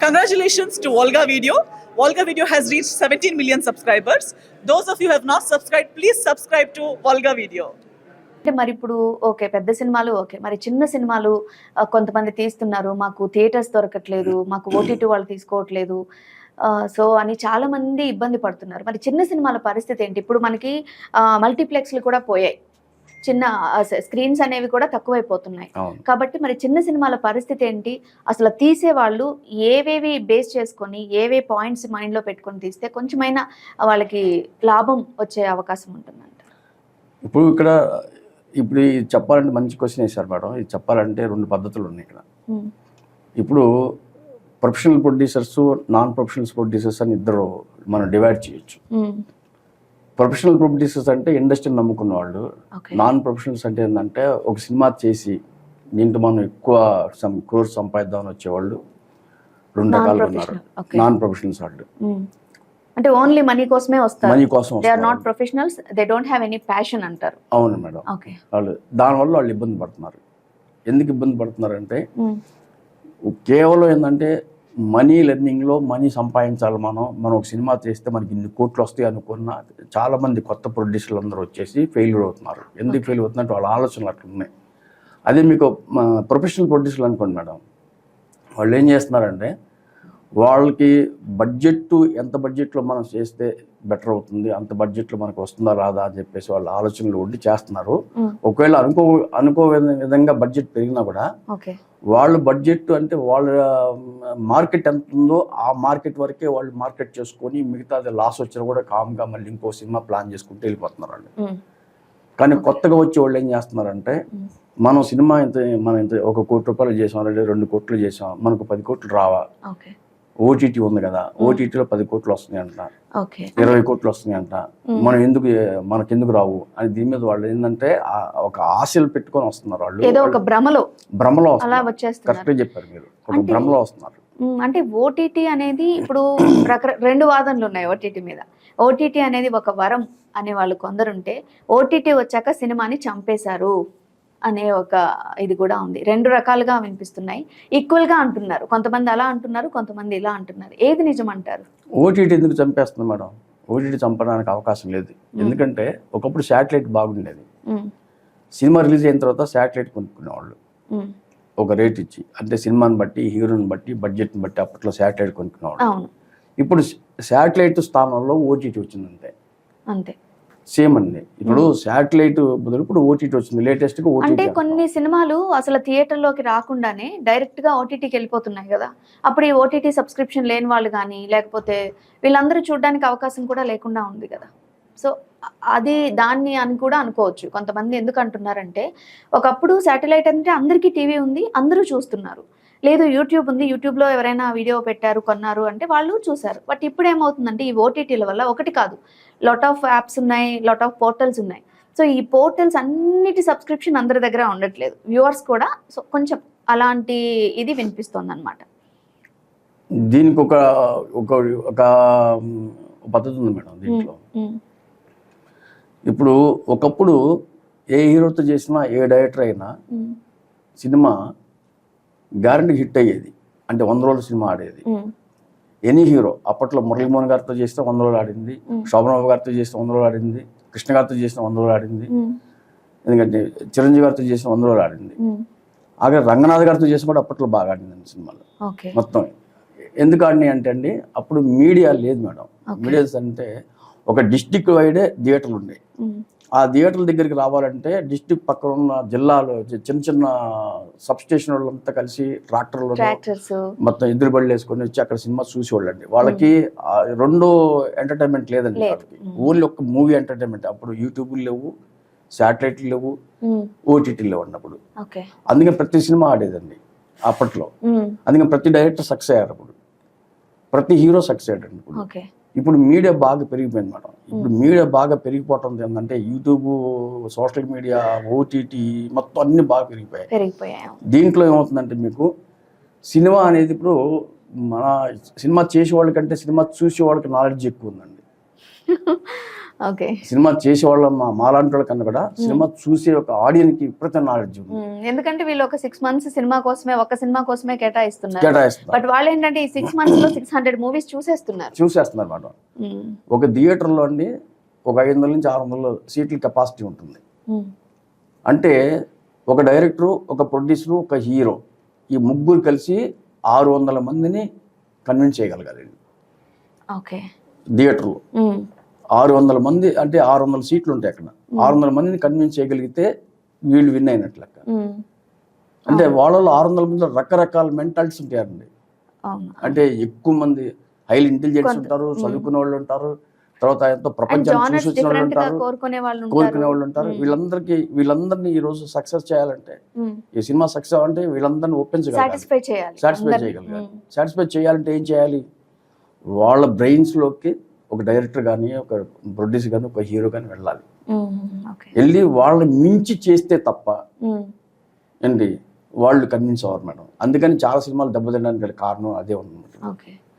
Congratulations to Volga Video. Volga Video has reached 17 million subscribers. Those of you who have not subscribed, please subscribe to Volga Video. అంటే మరి ఇప్పుడు okay పెద్ద సినిమాలు okay మరి చిన్న సినిమాలు ఆ, కొంతమంది తీస్తున్నారు మాకు థియేటర్స్ దొరకట్లేదు మాకు ఓటీటీ వాళ్ళు తీసుకోవట్లేదు సో అని చాలా మంది ఇబ్బంది పడుతున్నారు మరి చిన్న సినిమాల పరిస్థితి ఏంటి ఇప్పుడు మనకి మల్టీప్లెక్స్లు కూడా పోయాయి చిన్న స్క్రీన్స్ అనేవి కూడా తక్కువైపోతున్నాయి. కాబట్టి మరి చిన్న సినిమాల పరిస్థితి ఏంటి? అసలు తీసే వాళ్ళు ఏవేవి బేస్ చేసుకొని ఏవే పాయింట్స్ మైండ్లో పెట్టుకొని తీస్తే కొంచెమైనా వాళ్ళకి లాభం వచ్చే అవకాశం ఉంటుందంట. ఇప్పుడు ఇక్కడ ఇప్పుడు చెప్పాలంటే మంచి క్వశ్చన్ వేశారు మేడం. ఇది చెప్పాలంటే రెండు పద్ధతులు ఉన్నాయి ఇక్కడ. ఇప్పుడు professional producers non professional producers అని ఇద్దరు మనం డివైడ్ చేయొచ్చు. ప్రొఫెషనల్ ప్రొడ్యూసర్స్ అంటే ఇండస్ట్రీని నమ్ముకున్న వాళ్ళు. నాన్ ప్రొఫెషనల్స్ అంటే ఏంటంటే ఒక సినిమా చేసి దీంట్లో మనం ఎక్కువ సమ్ క్రోర్స్ సంపాదిద్దామని వచ్చేవాళ్ళు రెండు నాన్ రకాలుగా ఉన్నారు. నాన్ ప్రొఫెషనల్స్ వాళ్ళు. అంటే ఓన్లీ మనీ కోసమే వస్తారు. మనీ కోసం they are not professionals they don't have any passion అంటారు. అవును మేడం. ఓకే. వాళ్ళు దానివల్ల వాళ్ళు ఇబ్బంది పడుతున్నారు. ఎందుకు ఇబ్బంది పడుతున్నారంటే కేవలం ఏంటంటే మనీ లెర్నింగ్లో మనీ సంపాదించాలి మనం. మనం ఒక సినిమా చేస్తే మనకి ఇన్ని కోట్లు వస్తాయి అనుకున్న చాలా మంది కొత్త ప్రొడ్యూసర్లు అందరూ వచ్చేసి ఫెయిల్యూర్ అవుతున్నారు. ఎందుకు ఫెయిల్ అవుతున్నట్టు వాళ్ళ ఆలోచనలు అట్లా ఉన్నాయి. అదే మీకు ప్రొఫెషనల్ ప్రొడ్యూసర్లు అనుకోండి మేడం. వాళ్ళు ఏం చేస్తున్నారంటే వాళ్ళకి బడ్జెట్ ఎంత బడ్జెట్లో మనం చేస్తే బెటర్ అవుతుంది అంత బడ్జెట్లో మనకు వస్తుందా రాదా అని చెప్పేసి వాళ్ళ ఆలోచనలు ఉండి చేస్తున్నారు. ఒకవేళ అనుకో అనుకో విధంగా బడ్జెట్ పెరిగినా కూడా వాళ్ళు బడ్జెట్ అంటే వాళ్ళ మార్కెట్ ఎంత ఉందో ఆ మార్కెట్ వరకే వాళ్ళు మార్కెట్ చేసుకొని మిగతాది లాస్ వచ్చినా కూడా కామ్గా మళ్ళీ ఇంకో సినిమా ప్లాన్ చేసుకుంటూ వెళ్ళిపోతున్నారు వాళ్ళు. కానీ కొత్తగా వచ్చే వాళ్ళు ఏం చేస్తున్నారంటే. మనం సినిమా ఇంత మనం ఇంత ఒక కోటి రూపాయలు చేసాం రెండు కోట్లు చేసాం మనకు పది కోట్లు రావా. ఓటీటీ ఉంది కదా ఓటీటీలో పది కోట్లు వస్తున్నాయి అంట. ఇరవై కోట్లు వస్తున్నాయి అంట. మనం ఎందుకు మనకి ఎందుకు రావు? అని దీని మీద వాళ్ళు ఏంటంటే ఒక ఆశలు పెట్టుకొని వస్తున్నారు వాళ్ళు. ఏదో ఒక భ్రమలో. భ్రమలో కరెక్ట్గా చెప్పారు మీరు. ఒక భ్రమలో వస్తున్నారు. అంటే ఓటీటీ అనేది ఇప్పుడు రెండు వాదనలు ఉన్నాయి ఓటీటీ మీద. ఓటీటీ అనేది ఒక వరం అనే వాళ్ళు కొందరుంటే ఓటీటీ వచ్చాక సినిమాని చంపేశారు. అనే ఒక ఇది కూడా ఉంది. రెండు రకాలుగా వినిపిస్తున్నాయి. ఈక్వల్గా అంటున్నారు. కొంతమంది అలా అంటున్నారు కొంతమంది ఇలా అంటున్నారు. ఏది నిజం అంటారు ఓటీటీ ఎందుకు చంపేస్తుంది మేడం? ఓటీటీ చంపడానికి అవకాశం లేదు. ఎందుకంటే ఒకప్పుడు శాటిలైట్ బాగుండేది. సినిమా రిలీజ్ అయిన తర్వాత శాటిలైట్ కొనుక్కునేవాళ్ళు. ఒక రేట్ ఇచ్చి అంటే సినిమాని బట్టి హీరోని బట్టి బడ్జెట్ని బట్టి అప్పట్లో శాటిలైట్ కొనుక్కునేవాళ్ళు. ఇప్పుడు శాటిలైట్ స్థానంలో ఓటీటీ వచ్చిందంటే అంతే. సేమ్ అండి. ఇప్పుడు శాటిలైట్ బదులు ఇప్పుడు ఓటీటీ వచ్చింది. లేటెస్ట్గా అంటే కొన్ని సినిమాలు అసలు థియేటర్లోకి రాకుండానే డైరెక్ట్గా ఓటీటీకి వెళ్ళిపోతున్నాయి కదా. అప్పుడు ఈ ఓటీటీ సబ్స్క్రిప్షన్ లేని వాళ్ళు కానీ లేకపోతే వీళ్ళందరూ చూడడానికి అవకాశం కూడా లేకుండా ఉంది కదా. సో అది దాన్ని అని కూడా అనుకోవచ్చు. కొంతమంది ఎందుకు అంటున్నారంటే ఒకప్పుడు శాటిలైట్ అంటే అందరికీ టీవీ ఉంది అందరూ చూస్తున్నారు. లేదు యూట్యూబ్ ఉంది. యూట్యూబ్లో ఎవరైనా వీడియో పెట్టారు కొన్నారు అంటే వాళ్ళు చూసారు బట్ ఇప్పుడు ఏమవుతుందంటే ఈ ఓటీటీల వల్ల ఒకటి కాదు. లాట్ ఆఫ్ యాప్స్ ఉన్నాయి లాట్ ఆఫ్ పోర్టల్స్ ఉన్నాయి. సో ఈ పోర్టల్స్ అన్నిటి సబ్స్క్రిప్షన్ అందరి దగ్గర ఉండట్లేదు. వ్యూవర్స్ కూడా సో కొంచెం అలాంటి ఇది వినిపిస్తుంది అనమాట దీనికి ఒక ఒక ఒక పద్ధతి ఉంది మేడం దీంట్లో. ఇప్పుడు ఒకప్పుడు ఏ హీరోతో చేసినా ఏ డైరెక్టర్ అయినా సినిమా గ్యారంటీ హిట్ అయ్యేది. అంటే వంద రోజుల సినిమా ఆడేది. ఎనీ హీరో అప్పట్లో మురళీమోహన్ గారితో చేస్తే వంద రోజులు ఆడింది. శోభనబాబు గారితో చేస్తే వంద రోజులు ఆడింది. కృష్ణ గారితో చేసిన వంద రోజులు ఆడింది. ఎందుకంటే చిరంజీవి గారితో చేసిన వంద రోజులు ఆడింది. అలాగే రంగనాథ్ గారితో చేసిన కూడా అప్పట్లో బాగా ఆడింది సినిమాలో. మొత్తం. ఎందుకు ఆడినాయి అంటే అండి అప్పుడు మీడియా లేదు మేడం. మీడియాస్ అంటే ఒక డిస్టిక్ వైడే థియేటర్లు ఉన్నాయి ఆ థియేటర్ల దగ్గరికి రావాలంటే డిస్టిక్ పక్కన ఉన్న జిల్లాలో చిన్న చిన్న సబ్ స్టేషన్ వాళ్ళంతా కలిసి ట్రాక్టర్లు మొత్తం ఎదురు బళ్ళు వేసుకొని వచ్చి అక్కడ సినిమా చూసేవాళ్ళండి. వాళ్ళకి ఆ రెండో ఎంటర్టైన్మెంట్ లేదండి లేదు. వాళ్ళకి. ఓన్లీ ఒక మూవీ ఎంటర్టైన్మెంట్. అప్పుడు యూట్యూబ్ లేవు శాటిలైట్లు లేవు ఓటీటీలు లేవు అన్నప్పుడు. ఓకే. అందుకే ప్రతి సినిమా ఆడేదండి అప్పట్లో. అందుకని ప్రతి డైరెక్టర్ సక్సెస్ అయ్యారు అప్పుడు. ప్రతి హీరో సక్సెస్ అయ్యాడు ఇప్పుడు. ఇప్పుడు మీడియా బాగా పెరిగిపోయింది మేడం. ఇప్పుడు మీడియా బాగా పెరిగిపోవటం ఏంటంటే యూట్యూబ్ సోషల్ మీడియా ఓటీటీ మొత్తం అన్ని బాగా పెరిగిపోయాయి. పెరిగిపోయాయి దీంట్లో ఏమవుతుందంటే మీకు సినిమా అనేది ఇప్పుడు మన సినిమా చేసే వాళ్ళకంటే సినిమా చూసే వాళ్ళకి నాలెడ్జ్ ఎక్కువ ఉందండి. సినిమా చేసే వాళ్ళ మా మాలాంటి వాళ్ళ కన్నా కూడా సినిమా చూసే ఒక ఆడియన్స్కి విపరీత నాలెడ్జ్ ఎందుకంటే వీళ్ళు ఒక సిక్స్ మంత్స్ సినిమా కోసమే ఒక సినిమా కోసమే కేటాయిస్తున్నారు. కేటాయిస్తున్నారు. బట్ వాళ్ళు ఏంటంటే ఈ సిక్స్ మంత్స్లో సిక్స్ హండ్రెడ్ మూవీస్ చూసేస్తున్నారు. చూసేస్తున్నారు మేడం ఒక థియేటర్లో అండి ఒక ఐదు వందల నుంచి ఆరు వందల సీట్ల కెపాసిటీ ఉంటుంది. అంటే ఒక డైరెక్టరు ఒక ప్రొడ్యూసరు ఒక హీరో ఈ ముగ్గురు కలిసి ఆరు వందల మందిని కన్విన్స్ చేయగలగాలండి. ఓకే. థియేటర్లో. ఆరు వందల మంది అంటే ఆరు వందల సీట్లు ఉంటాయి అక్కడ. ఆరు వందల మందిని కన్విన్స్ చేయగలిగితే వీళ్ళు విన్ అయినట్లు ఉమ్, అంటే వాళ్ళలో ఆరు వందల మందిలో రకరకాల మెంటాలిటీస్ ఉంటాయండి. అంటే ఎక్కువ మంది హైలీ ఇంటెలిజెన్స్ ఉంటారు. చదువుకునే వాళ్ళు ఉంటారు తర్వాత ఎంతో ప్రపంచాన్ని చూసి వచ్చిన వాళ్ళు ఉంటారు కోరుకునే వాళ్ళు ఉంటారు. వీళ్ళందరికీ వీళ్ళందరినీ ఈ రోజు సక్సెస్ చేయాలంటే ఈ సినిమా సక్సెస్ అవ్వాలంటే వీళ్ళందరినీ ఒప్పించగలగాలి. సాటిస్ఫై చేయాలి. సాటిస్ఫై. చేయగలగాలి. సాటిస్ఫై చేయాలంటే ఏం చేయాలి? వాళ్ళ brains లోకి ఒక డైరెక్టర్ కానీ ఒక ప్రొడ్యూసర్ కానీ ఒక హీరో కానీ వెళ్ళాలి. వెళ్ళి వాళ్ళని మించి చేస్తే తప్ప ఏంటి? వాళ్ళు కన్విన్స్ అవ్వరు మేడం. అందుకని చాలా సినిమాలు దెబ్బతినడానికి కారణం అదే ఉంది